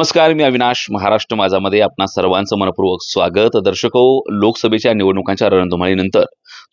नमस्कार मी अविनाश महाराष्ट्र माझामध्ये आपणा सर्वांचं मनपूर्वक स्वागत. दर्शको लोकसभेच्या निवडणुकांच्या रणधुमाळीनंतर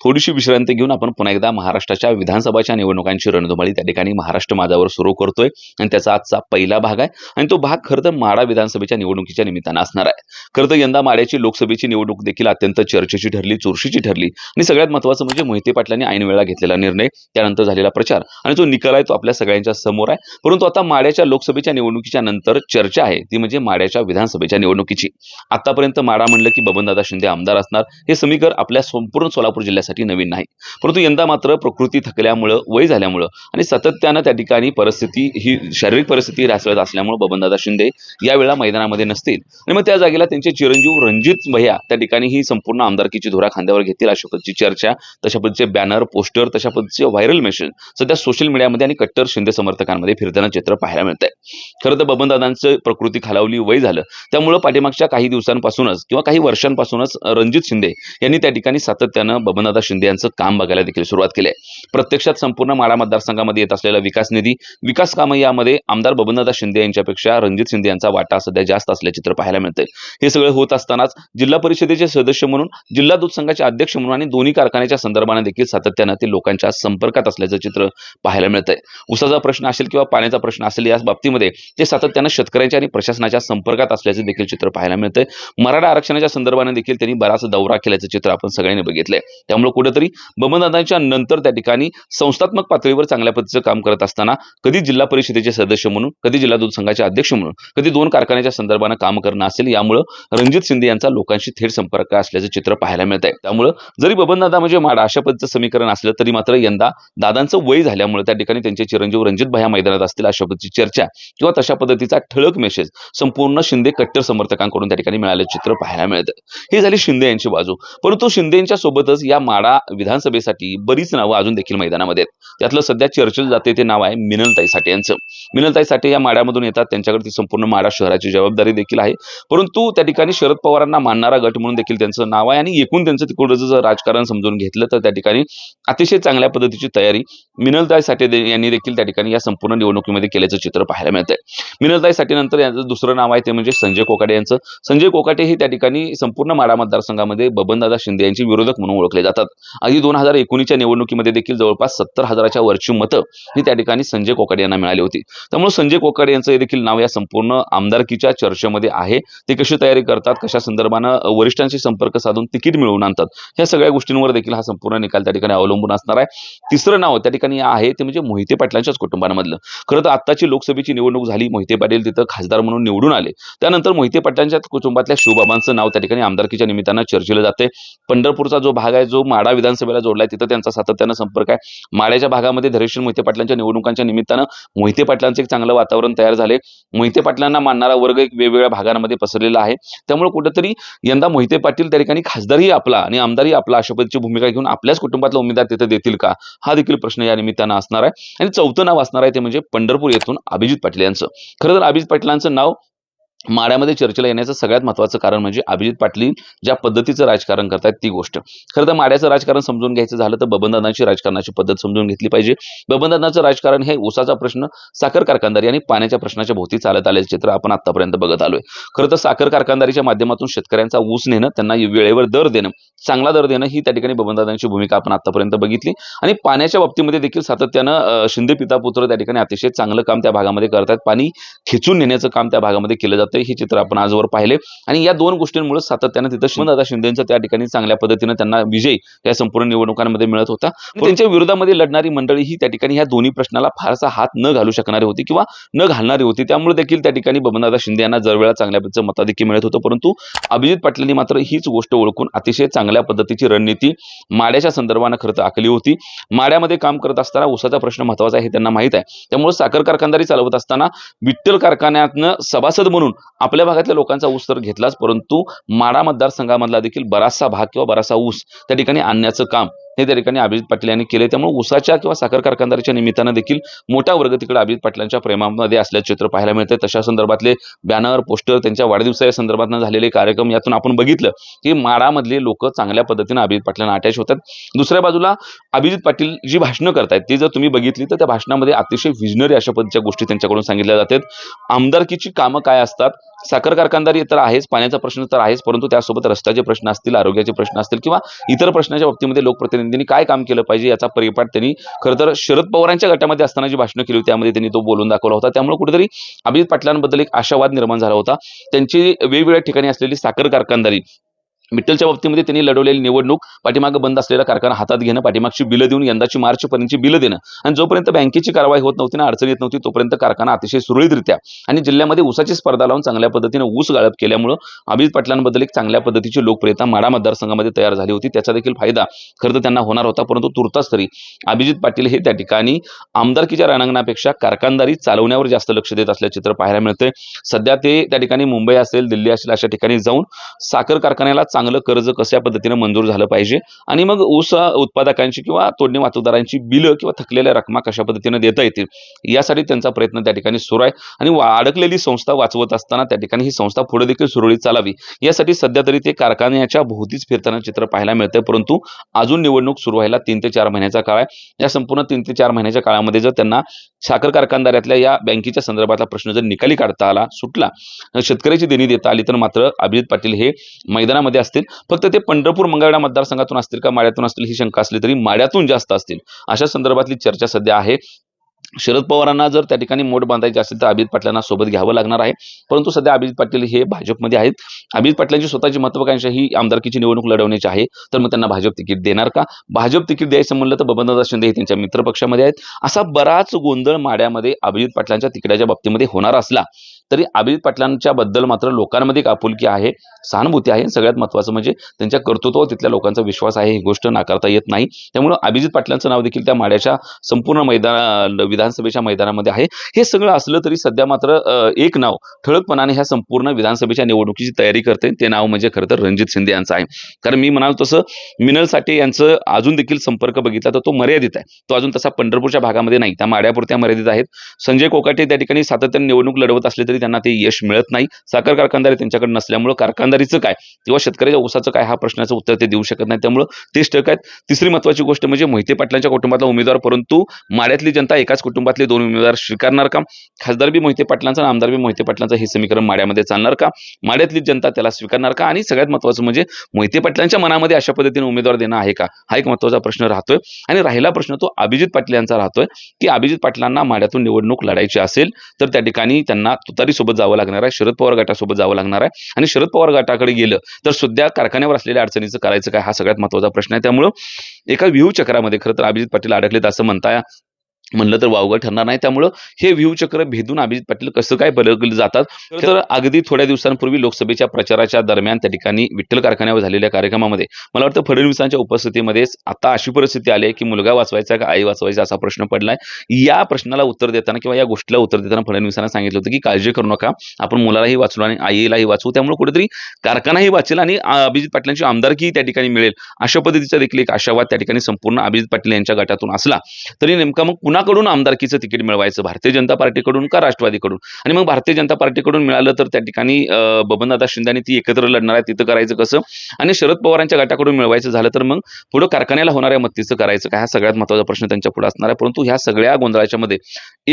थोडीशी विश्रांती घेऊन आपण पुन्हा एकदा महाराष्ट्राच्या विधानसभाच्या निवडणुकांची रणधुमाळी त्या ठिकाणी महाराष्ट्र माझावर सुरू करतोय. आणि त्याचा आजचा पहिला भाग आहे. आणि तो भाग खरं तर माडा विधानसभेच्या निवडणुकीच्या निमित्तानं असणार आहे. खरं तर यंदा माड्याची लोकसभेची निवडणूक देखील अत्यंत चर्चेची ठरली चुरशीची ठरली. आणि सगळ्यात महत्वाचं म्हणजे मोहिते पाटलांनी ऐन वेळा घेतलेला निर्णय त्यानंतर झालेला प्रचार. आणि जो निकाल आहे तो आपल्या सगळ्यांच्या समोर आहे. परंतु आता माड्याच्या लोकसभेच्या निवडणुकीच्या नंतर चर्चा आहे. आहे. ती म्हणजे माड्याच्या विधानसभेच्या निवडणुकीची. आतापर्यंत माडा म्हणलं की बबनदादा शिंदे आमदार असणार. हे समीकरण आपल्या संपूर्ण सोलापूर जिल्ह्यासाठी नवीन नाही. परंतु यंदा मात्र प्रकृती थकल्यामुळं वय झाल्यामुळं आणि सातत्यानं त्या ठिकाणी परिस्थिती ही शारीरिक परिस्थिती रासळत असल्यामुळं बबनदादा शिंदे यावेळेला मैदानामध्ये नसतील. आणि मग त्या जागेला त्यांचे चिरंजीव रणजित भैया त्या ठिकाणी ही संपूर्ण आमदारकीची धुरा खांद्यावर घेतील अशा पद्धतीची चर्चा तशा पद्धतीचे बॅनर पोस्टर तशा पद्धतीचे व्हायरल मेसेज सध्या सोशल मीडियामध्ये आणि कट्टर शिंदे समर्थकांमध्ये फिरताना चित्र पाहायला मिळत आहे खरं तर बबनदादांचं प्रकृती खालावली वय झालं. त्यामुळं पाठीमागच्या काही दिवसांपासूनच किंवा काही वर्षांपासूनच रणजित शिंदे यांनी त्या ठिकाणी सातत्यानं बबनदादा शिंदे यांचं काम बघायला देखील सुरुवात केली आहे. प्रत्यक्षात संपूर्ण माळा मतदारसंघामध्ये येत असलेला विकास निधी विकास कामं यामध्ये आमदार बबनदादा शिंदे यांच्यापेक्षा रणजित शिंदे यांचा वाटा सध्या जास्त असल्याचे चित्र पाहायला मिळते हे सगळं होत असतानाच जिल्हा परिषदेचे सदस्य म्हणून जिल्हा दूध संघाचे अध्यक्ष म्हणून आणि दोन्ही कारखान्याच्या संदर्भाने देखील सातत्यानं ते लोकांच्या संपर्कात असल्याचं चित्र पाहायला मिळतंय. उसाचा प्रश्न असेल किंवा पाण्याचा प्रश्न असेल या बाबतीमध्ये ते सातत्यानं शेतकऱ्यांच्या आणि प्रशासनाच्या संपर्कात असल्याचे देखील चित्र पाहायला मिळतंय. मराठा आरक्षणाच्या संदर्भाने देखील त्यांनी बराच दौरा केल्याचं चित्र आपण सगळ्यांनी बघितलंय. त्यामुळे कुठेतरी बबनदादांच्या नंतर त्या ठिकाणी संस्थात्मक पातळीवर चांगल्या पद्धतीचं काम करत असताना कधी जिल्हा परिषदेचे सदस्य म्हणून कधी जिल्हा दूध संघाचे अध्यक्ष म्हणून कधी दोन कारखान्याच्या संदर्भानं काम करणं असेल यामुळं रणजित शिंदे यांचा लोकांशी थेट संपर्क असल्याचं चित्र पाहायला मिळत आहे त्यामुळं जरी बबनदादा म्हणजे माडा अशा पद्धतीचं समीकरण असलं तरी मात्र यंदा दादांचं वय झाल्यामुळे त्या ठिकाणी त्यांचे चिरंजीव रणजित भया मैदानात असतील अशा पद्धतीची चर्चा किंवा तशा पद्धतीचा ठळक मेसेज संपूर्ण शिंदे कट्टर समर्थकांकडून त्या ठिकाणी मिळालं चित्र पाहायला मिळतं ही झाली शिंदे यांची बाजू. परंतु शिंदे यांच्या सोबतच या माडा विधानसभेसाठी बरीच नावं अजून देखील मैदानामध्ये आहेत. त्यातलं सध्या चर्चेत जाते ते नाव आहे मिनलताई साठे यांचं. मिनलताई साठे या माड्यामधून येतात. त्यांच्याकडे ती संपूर्ण माडा शहराची जबाबदारी देखील आहे. परंतु त्या ठिकाणी शरद पवारांना मानणारा गट म्हणून देखील त्यांचं नाव आहे आणि एकूण त्यांचं तिकडचं जर राजकारण समजून घेतलं तर त्या ठिकाणी अतिशय चांगल्या पद्धतीची तयारी मिनलताई साठे दे- यांनी देखील त्या ठिकाणी या संपूर्ण निवडणुकीमध्ये केल्याचं चित्र पाहायला मिळतंय. मिनलताई साठे नंतर यांचं दुसरं नाव आहे ते म्हणजे संजय कोकाटे यांचं. संजय कोकाटे हे त्या ठिकाणी संपूर्ण माडा मतदारसंघामध्ये बबनदादा शिंदे यांचे विरोधक म्हणून ओळखले जातात. आधी दोन हजार एकोणीसच्या निवडणुकीमध्ये देखील जवळपास सत्तर हजाराच्या वरची मतं ही त्या ठिकाणी संजय कोकाडे यांना मिळाली होती. त्यामुळे संजय कोकाडे यांचं हे देखील नाव या संपूर्ण आमदारकीच्या चर्चेमध्ये आहे. ते कशी तयारी करतात कशा संदर्भानं वरिष्ठांशी संपर्क साधून तिकीट मिळवून आणतात ह्या सगळ्या गोष्टींवर देखील हा संपूर्ण निकाल त्या ठिकाणी अवलंबून असणार आहे. तिसरं नाव त्या ठिकाणी आहे ते म्हणजे मोहिते पाटलांच्याच कुटुंबांमधलं. खरं तर आत्ताची लोकसभेची निवडणूक झाली मोहिते पाटील तिथं खासदार म्हणून निवडून आले. त्यानंतर मोहिते पाटलांच्या कुटुंबातल्या शिवबाबांचं नाव त्या ठिकाणी आमदारकीच्या निमित्तानं चर्चेलं जाते. पंढरपूरचा जो भाग आहे जो माडा विधानसभेला जोडलाय तिथं त्यांचा सातत्यानं संपर्क आहे माळ्याच्या भागामध्ये धैर्यशील मोहिते पाटलांच्या निवडणुकांच्या निमित्तानं मोहिते पाटलांचं एक चांगलं वातावरण तयार झाले. मोहिते पाटलांना मानणारा वर्ग एक वेगवेगळ्या भागांमध्ये पसरलेला आहे. त्यामुळे कुठेतरी यंदा मोहिते पाटील त्या ठिकाणी खासदारही आपला आणि आमदारही आपला अशा पद्धतीची भूमिका घेऊन आपल्याच कुटुंबातला उमेदवार तिथे देतील का? हा देखील प्रश्न या निमित्तानं असणार आहे. आणि चौथं नाव असणार आहे ते म्हणजे पंढरपूर येथून अभिजित पाटील यांचं. खरं तर अभिजित पाटलांचं नाव माड्यामध्ये चर्चेला येण्याचं सगळ्यात महत्त्वाचं कारण म्हणजे अभिजित पाटील ज्या पद्धतीचं राजकारण करतायत ती गोष्ट. खरं तर माड्याचं राजकारण समजून घ्यायचं झालं तर बबनदादांची राजकारणाची पद्धत समजून घेतली पाहिजे. बबनदादांचं राजकारण हे ऊसाचा प्रश्न साखर कारखानदारी आणि पाण्याच्या प्रश्नाच्या भोवती चालत आलेलं चित्र आपण आतापर्यंत बघत आलोय. खरं तर साखर कारखानदारीच्या माध्यमातून शेतकऱ्यांचा ऊस नेणं त्यांना वेळेवर दर देणं चांगला दर देणं ही त्या ठिकाणी बबनदादांची भूमिका आपण आतापर्यंत बघितली. आणि पाण्याच्या बाबतीमध्ये देखील सातत्यानं शिंदे पिता पुत्र त्या ठिकाणी अतिशय चांगलं काम त्या भागामध्ये करतात पाणी खेचून नेण्याचं काम त्या भागामध्ये केलं जातं. हे चित्र आपण आजवर पाहिले. आणि या दोन गोष्टींमुळे सातत्यानं तिथं शिवदादा शिंदेचं त्या ठिकाणी चांगल्या पद्धतीनं त्यांना विजय या संपूर्ण निवडणुकांमध्ये मिळत होता. पण त्यांच्या विरोधामध्ये लढणारी मंडळी ही त्या ठिकाणी ह्या दोन्ही प्रश्नाला फारसा हात न घालू शकणारी होती किंवा न घालणारी होती. त्यामुळे देखील त्या ठिकाणी बबनदादा शिंदे यांना जरवेळा चांगल्या पद्धतीचं मताधिक्य मिळत होतं. परंतु अभिजित पाटलांनी मात्र हीच गोष्ट ओळखून अतिशय चांगल्या पद्धतीची रणनीती माड्याच्या संदर्भानं खरं आखली होती. माड्यामध्ये काम करत असताना ऊसाचा प्रश्न महत्त्वाचा आहे हे त्यांना माहीत आहे. त्यामुळे साखर कारखानदारी चालवत असताना विठ्ठल कारखान्यातनं सभासद म्हणून आपल्या भागातल्या लोकांचा ऊस तर घेतलाच परंतु माडा मतदारसंघामधला देखील बराचसा भाग किंवा बराचसा ऊस त्या ठिकाणी आणण्याचं काम हे त्या ठिकाणी अभिजित पाटील यांनी केले त्यामुळे उसाच्या किंवा साखर कारखानदारीच्या निमित्तानं देखील मोठा वर्ग तिकडे अभिजित पाटलांच्या प्रेमामध्ये असल्याचे चित्र पाहायला मिळते तशा संदर्भातले बॅनर पोस्टर त्यांच्या वाढदिवसा संदर्भात झालेले कार्यक्रम यातून आपण बघितलं की माडामधले लोक चांगल्या पद्धतीने अभिजित पाटलांना अटॅच होतात. दुसऱ्या बाजूला अभिजित पाटील जी भाषणं करतायत ती जर तुम्ही बघितली तर त्या भाषणामध्ये अतिशय विजनरी अशा पद्धतीच्या गोष्टी त्यांच्याकडून सांगितल्या जातात. आमदारकीची कामं काय असतात? साखर कारखानदारी तर आहेच पाण्याचा प्रश्न तर आहेच परंतु त्यासोबत रस्त्याचे प्रश्न असतील आरोग्याचे प्रश्न असतील किंवा इतर प्रश्नाच्या बाबतीमध्ये लोकप्रतिनिधींनी काय काम केलं पाहिजे याचा परिपाठ त्यांनी खरं तर शरद पवारांच्या गटामध्ये असताना जी भाषणं केली होती त्यामध्ये त्यांनी तो बोलून दाखवला होता. त्यामुळे कुठेतरी अभिजित पाटलांबद्दल एक आशावाद निर्माण झाला होता. त्यांची वेगवेगळ्या ठिकाणी असलेली साखर कारखानदारी मिट्टलच्या बाबतीमध्ये त्यांनी लढवलेली निवडणूक पाठीमागं बंद असलेला कारखाना हातात घेणं पाठीमागची बिलं देऊन यंदाची मार्चपर्यंतची बिलं देणं आणि जोपर्यंत बँकेची कारवाई होत नव्हती ना अडचण येत नव्हती तोपर्यंत कारखाना अतिशय सुरळीतरित्या आणि जिल्ह्यामध्ये ऊसाची स्पर्धा लावून चांगल्या पद्धतीने ऊस गाळप केल्यामुळं अभिजित पाटलांबद्दल एक चांगल्या पद्धतीची लोकप्रियता माडा मतदारसंघामध्ये तयार झाली होती. त्याचा देखील फायदा खरं तर त्यांना होणार होता परंतु तुर्तास तरी अभिजित पाटील हे त्या ठिकाणी आमदारकीच्या रणांगणापेक्षा कारखानदारी चालवण्यावर जास्त लक्ष देत असल्याचे चित्र पाहायला मिळते सध्या ते त्या ठिकाणी मुंबई असेल दिल्ली असेल अशा ठिकाणी जाऊन साखर कारखान्याला चांगलं कर्ज कशा पद्धतीने मंजूर झालं पाहिजे? आणि मग ऊस उत्पादकांची किंवा तोडणी वाहतूकदारांची बिलं किंवा थकलेल्या रकमा कशा पद्धतीने देता येतील? यासाठी त्यांचा प्रयत्न त्या ठिकाणी सुरू आहे. आणि अडकलेली संस्था वाचवत असताना त्या ठिकाणी ही संस्था पुढे देखील सुरळीत चालावी. यासाठी सध्या तरी ते कारखान्याच्या भोवतीच फिरताना चित्र पाहायला मिळतंय. परंतु अजून निवडणूक सुरू व्हायला तीन ते चार महिन्याचा काळ आहे. या संपूर्ण तीन ते चार महिन्याच्या काळामध्ये जर त्यांना साखर कारखानदारातल्या या बँकेच्या संदर्भातला प्रश्न जर निकाली काढता आला सुटला शेतकऱ्याची देणी देता आली तर मात्र अभिजित पाटील हे मैदानामध्ये असतील फक्त ते पंढरपूर मंगळवेढा मतदारसंघातून असतील का माड्यातून असतील ही शंका असली तरी माड्यातून जास्त असतील. अशा संदर्भातली चर्चा सध्या आहे. शरद पवारांना जर त्या ठिकाणी मोठ बांधायची असेल तर अभिजित पाटलांना सोबत घ्यावं लागणार आहे. परंतु सध्या अभिजित पाटील हे भाजपमध्ये आहेत. अभिजित पाटलांची स्वतःची महत्वाकांक्षा ही आमदारकीची निवडणूक लढवण्याची आहे. तर मग त्यांना भाजप तिकीट देणार का? भाजप तिकीट द्यायचं म्हणलं तर बबनदादा शिंदे हे त्यांच्या मित्रपक्षामध्ये आहेत. असा बराच गोंधळ माड्यामध्ये अभिजित पाटलांच्या तिकिटाच्या बाबतीमध्ये होणार असला तरी अभिजित पाटलांच्या बद्दल मात्र लोकांमध्ये एक आपुलकी आहे सहानुभूती आहे. सगळ्यात महत्त्वाचं म्हणजे त्यांच्या कर्तृत्वावर तिथल्या लोकांचा विश्वास आहे ही गोष्ट नाकारता येत नाही. त्यामुळं अभिजित पाटलांचं नाव देखील त्या माड्याच्या संपूर्ण मैदान विधानसभेच्या मैदानामध्ये आहे. हे सगळं असलं तरी सध्या मात्र एक नाव ठळकपणाने ह्या संपूर्ण विधानसभेच्या निवडणुकीची तयारी करते. ते नाव म्हणजे खरं तर रणजित शिंदे यांचं आहे. कारण मी म्हणाल तसं मिनल साठे यांचं अजून देखील संपर्क बघितला तर तो मर्यादित आहे. तो अजून तसा पंढरपूरच्या भागामध्ये नाही. त्या माड्यापुरत्या मर्यादित आहेत. संजय कोकाटे त्या ठिकाणी सातत्याने निवडणूक लढवत असले तरी त्यांना ते यश मिळत नाही. साखर कारखानदारी त्यांच्याकडे नसल्यामुळं कारखानदारीचं काय? किंवा शेतकऱ्याच्या ऊसाचं काय? हा प्रश्नाचं उत्तर ते देऊ शकत नाही त्यामुळं ते स्टक आहेत. तिसरी महत्वाची गोष्ट म्हणजे मोहिते पाटलांच्या कुटुंबातला उमेदवार परंतु माड्यातली जनता एकाच कुटुंबातले दोन उमेदवार स्वीकारणार का? खासदार बी मोहिते पाटलांचा आणि आमदार बी मोहिते पाटलांचं हे समीकरण माड्यामध्ये चालणार का? माड्यातली जनता त्याला स्वीकारणार का? आणि सगळ्यात महत्वाचं म्हणजे मोहिते पाटलांच्या मनामध्ये अशा पद्धतीने उमेदवार देणं आहे का? हा एक महत्त्वाचा प्रश्न राहतोय. आणि राहिला प्रश्न तो अभिजित पाटील यांचा राहतोय की अभिजित पाटलांना माड्यातून निवडणूक लढायची असेल तर त्या ठिकाणी त्यांना सोबत जावं लागणार आहे शरद पवार गटासोबत जावं लागणार आहे. आणि शरद पवार गटाकडे गेलं तर सध्या कारखान्यावर असलेल्या अडचणीचं करायचं काय हा सगळ्यात महत्त्वाचा प्रश्न आहे. त्यामुळं एका व्ह्यू चक्रामध्ये खरं तर अभिजित पाटील अडकलेत असं म्हणता म्हणलं तर वावगं ठरणार नाही. त्यामुळं हे व्ह्यू चक्र भेदून अभिजित पाटील कसं काय बदलले जातात? तर अगदी थोड्या दिवसांपूर्वी लोकसभेच्या प्रचाराच्या दरम्यान त्या ठिकाणी विठ्ठल कारखान्यावर झालेल्या कार्यक्रमामध्ये मला वाटतं फडणवीसांच्या उपस्थितीमध्येच आता अशी परिस्थिती आली आहे की मुलगा वाचवायचा का आई वाचवायचा असा प्रश्न पडलाय. या प्रश्नाला उत्तर देताना किंवा या गोष्टीला उत्तर देताना फडणवीसांना सांगितलं होतं की काळजी करू नका आपण मुलालाही वाचलो आणि आईलाही वाचवू. त्यामुळे कुठेतरी कारखानाही वाचेल आणि अभिजित पाटलांची आमदारकी त्या ठिकाणी मिळेल. अशा पद्धतीचा देखील एक आशावाद त्या ठिकाणी संपूर्ण अभिजित पाटील यांच्या गटातून असला. तरी नेमका मग कोणाकडून आमदारकीचं तिकीट मिळवायचं? भारतीय जनता पार्टीकडून का राष्ट्रवादीकडून? आणि मग भारतीय जनता पार्टीकडून मिळालं तर त्या ठिकाणी बबनदादा शिंदे आणि ती एकत्र लढणार आहे तिथं करायचं कसं? आणि शरद पवारांच्या गटाकडून मिळवायचं झालं तर मग पुढं कारखान्याला होणाऱ्या मत्तीचं करायचं का हा सगळ्यात महत्त्वाचा प्रश्न त्यांच्या पुढे असणार आहे. परंतु ह्या सगळ्या गोंधळाच्या मध्ये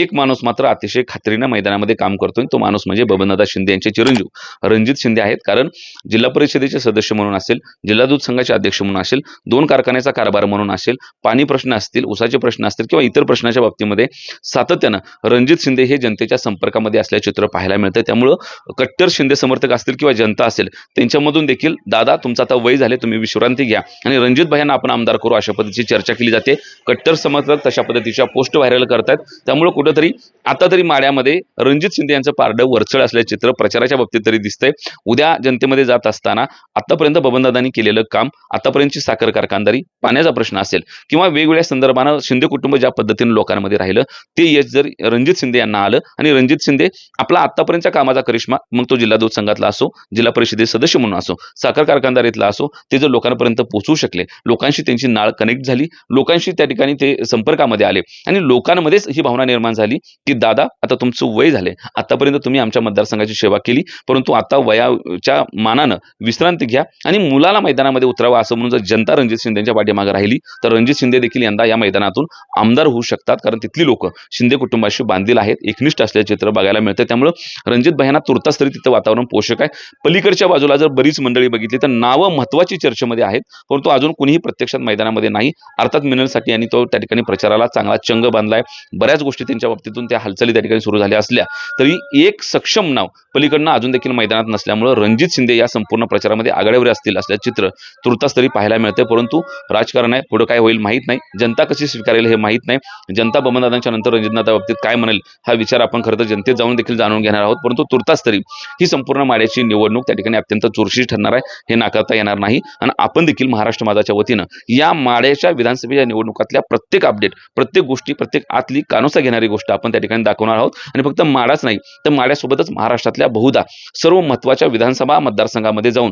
एक माणूस मात्र अतिशय खात्रीनं मैदानामध्ये काम करतोय. तो माणूस म्हणजे बबनदादा शिंदे यांचे चिरंजीव. रणजित शिंदे आहेत. कारण जिल्हा परिषदेचे सदस्य म्हणून असेल जिल्हा दूध संघाचे अध्यक्ष म्हणून असेल दोन कारखान्याचा कारभार म्हणून असेल पाणी प्रश्न असतील उसाचे प्रश्न असतील किंवा इतर प्रश्न प्रश्नाच्या बाबतीमध्ये सातत्यानं रणजित शिंदे हे जनतेच्या संपर्कामध्ये असल्याचे चित्र पाहायला मिळतं. त्यामुळं कट्टर शिंदे समर्थक असतील किंवा जनता असेल त्यांच्यामधून देखील दादा तुमचं आता वय झाले तुम्ही विश्रांती घ्या. आणि रणजित भाईंना आपण आमदार करू अशा पद्धतीची चर्चा केली जाते. कट्टर समर्थक तशा पद्धतीच्या पोस्ट व्हायरल करतात. त्यामुळं कुठंतरी आता तरी माड्यामध्ये रणजित शिंदे यांचं पारडं वरचळ असल्याचे चित्र प्रचाराच्या बाबतीत तरी दिसतंय. उद्या जनतेमध्ये जात असताना आतापर्यंत बबनदादांनी केलेलं काम आतापर्यंतची साखर कारखानदारी पाण्याचा प्रश्न असेल किंवा वेगवेगळ्या संदर्भानं शिंदे कुटुंब ज्या पद्धतीने लोकांमध्ये राहिलं. ते यश जर रणजित शिंदे यांना आलं आणि रणजित शिंदे आपला आतापर्यंतच्या कामाचा करिश्मा मग तो जिल्हा दूध संघातला असो जिल्हा परिषदेचे सदस्य म्हणून असो साखर कारखानदारीतला असो ते जर लोकांपर्यंत पोहोचू शकले लोकांशी त्यांची नाळ कनेक्ट झाली लोकांशी त्या ठिकाणी ते संपर्कामध्ये आले आणि लोकांमध्येच ही भावना निर्माण झाली की दादा आता तुमचं वय झाले आतापर्यंत तुम्ही आमच्या मतदारसंघाची सेवा केली परंतु आता वयाच्या मानानं विश्रांती घ्या आणि मुलाला मैदानामध्ये उतरावा असं म्हणून जर जनता रणजित शिंदेच्या पाठीमागे राहिली तर रणजित शिंदे देखील यंदा या मैदानातून आमदार होऊ शकतात कारण तिथली लोक शिंदे कुटुंबाशी बांधील आहेत एकनिष्ठ असल्याचे चित्र बघायला मिळतं त्यामुळं रणजित भाईंना तुर्तास तरी तिथं वातावरण पोषक आहे. पलीकडच्या बाजूला जर बरीच मंडळी बघितली तर नावं महत्वाची चर्चेमध्ये आहेत. परंतु अजून कुणीही प्रत्यक्षात मैदानामध्ये नाही. अर्थात मिनलसाठी यांनी तो त्या ठिकाणी प्रचाराला चांगला चंग बांधलाय. बऱ्याच गोष्टी त्यांच्या बाबतीतून त्या हालचाली त्या ठिकाणी सुरू झाल्या असल्या तरी एक सक्षम नाव पलीकडनं अजून देखील मैदानात नसल्यामुळं रणजित शिंदे या संपूर्ण प्रचारामध्ये आघाडीवर असतील असल्या चित्र तुर्तास तरी पाहायला मिळते परंतु राजकारण आहे. पुढे काय होईल माहीत नाही. जनता कशी स्वीकारेल हे माहीत नाही. जनता बबनदादांच्या नंतर रणजितनाथा बाबतीत काय म्हणेल हा विचार आपण खरं तर जनतेत जाऊन देखील जाणून घेणार आहोत. परंतु तुर्तास तरी ही संपूर्ण माड्याची निवडणूक त्या ठिकाणी अत्यंत चुरशी ठरणार आहे हे नाकारता येणार नाही. आणि आपण देखील महाराष्ट्र माझाच्या वतीनं या माड्याच्या विधानसभेच्या निवडणुकातल्या प्रत्येक अपडेट प्रत्येक गोष्टी प्रत्येक आतली कानोसा घेणारी गोष्ट आपण त्या ठिकाणी दाखवणार आहोत. आणि फक्त माडाच नाही तर माड्यासोबतच महाराष्ट्रातल्या बहुधा सर्व महत्त्वाच्या विधानसभा मतदारसंघामध्ये जाऊन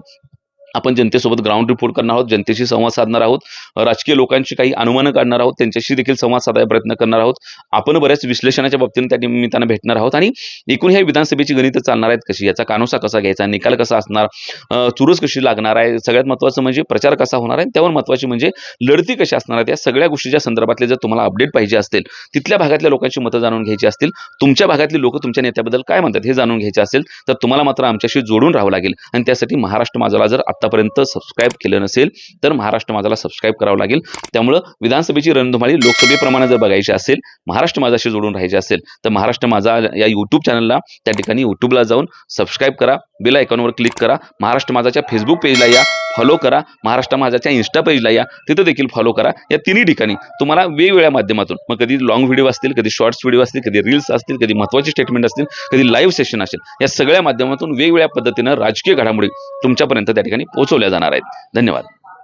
आपण जनतेसोबत ग्राउंड रिपोर्ट करणार आहोत जनतेशी संवाद साधणार आहोत राजकीय लोकांची काही अनुमानं काढणार आहोत त्यांच्याशी देखील संवाद साधायचा प्रयत्न करणार आहोत. आपण बऱ्याच विश्लेषणाच्या बाबतीने त्या निमित्तानं भेटणार आहोत आणि एकूण ह्या विधानसभेची गणितं चालणार आहेत कशी याचा कानोसा कसा घ्यायचा निकाल कसा असणार चुरस कशी लागणार आहे सगळ्यात महत्त्वाचं म्हणजे प्रचार कसा होणार आहे त्यावर महत्त्वाची म्हणजे लढती कशी असणार आहेत या सगळ्या गोष्टीच्या संदर्भातले जर तुम्हाला अपडेट पाहिजे असतील तिथल्या भागातल्या लोकांची मतं जाणून घ्यायची असतील तुमच्या भागातली लोक तुमच्या नेत्याबद्दल काय म्हणतात हे जाणून घ्यायचे असेल तर तुम्हाला मात्र आमच्याशी जोडून राहावं लागेल आणि त्यासाठी महाराष्ट्र माझाला जर आतापर्यंत सबस्क्राईब केलं नसेल तर महाराष्ट्र माझाला सबस्क्राईब करावं लागेल. त्यामुळं विधानसभेची रणधुमाळी लोकसभेप्रमाणे जर बघायची असेल महाराष्ट्र माझाशी जोडून राहायचे असेल तर महाराष्ट्र माझा या यूट्यूब चॅनलला त्या ठिकाणी यूट्यूबला जाऊन सबस्क्राईब करा. बेल आयकॉनवर क्लिक करा. महाराष्ट्र माझाच्या फेसबुक पेजला या. फॉलो करा. महाराष्ट्र माझाच्या इन्स्टा पेजला या. तिथं देखील फॉलो करा. या तिन्ही ठिकाणी तुम्हाला वेगवेगळ्या माध्यमातून मग कधी लॉंग व्हिडिओ असतील कधी शॉर्ट्स व्हिडिओ असतील कधी रील्स असतील कधी महत्त्वाचे स्टेटमेंट असतील कधी लाईव्ह सेशन असेल या सगळ्या माध्यमातून वेगवेगळ्या पद्धतीनं राजकीय घडामोडी तुमच्यापर्यंत त्या ठिकाणी पोहोचवल्या जाणार आहेत. धन्यवाद.